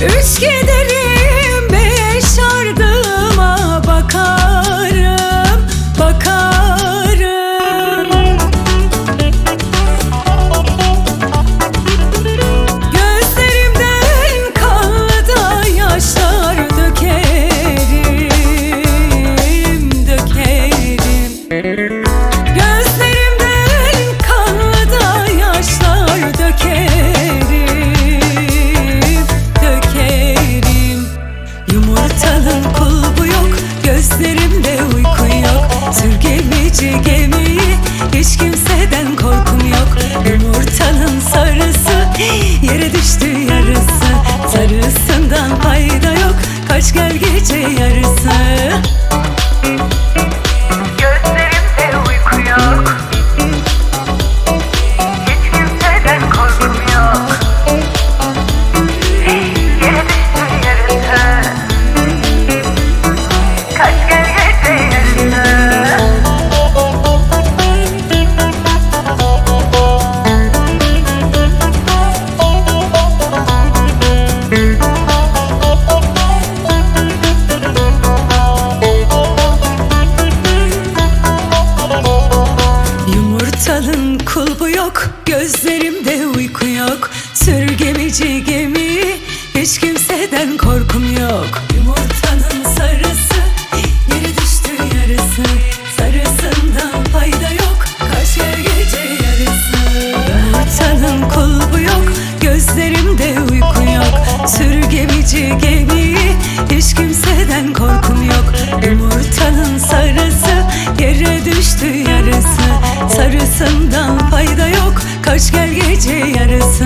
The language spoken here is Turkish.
Üç kedi Aptalın kulbu yok Gözlerimde uyku yok. Sür gemici gemiyi Hiç kimse Karanın kulbu yok Gözlerimde uyku yok. Sürgemici gemi Hiç kimseden korkum yok. Yumurtanın sarısı Yeri düştü yarısı. Sarısından fayda yok Kaçar gece yarısı. Yumurtanın kulbu yok Gözlerimde uyku yok. Sürgemici gemi Hiç kimseden korkum yok. Yumurtanın yarısı Sarısından fayda yok. Kaç gel gece yarısı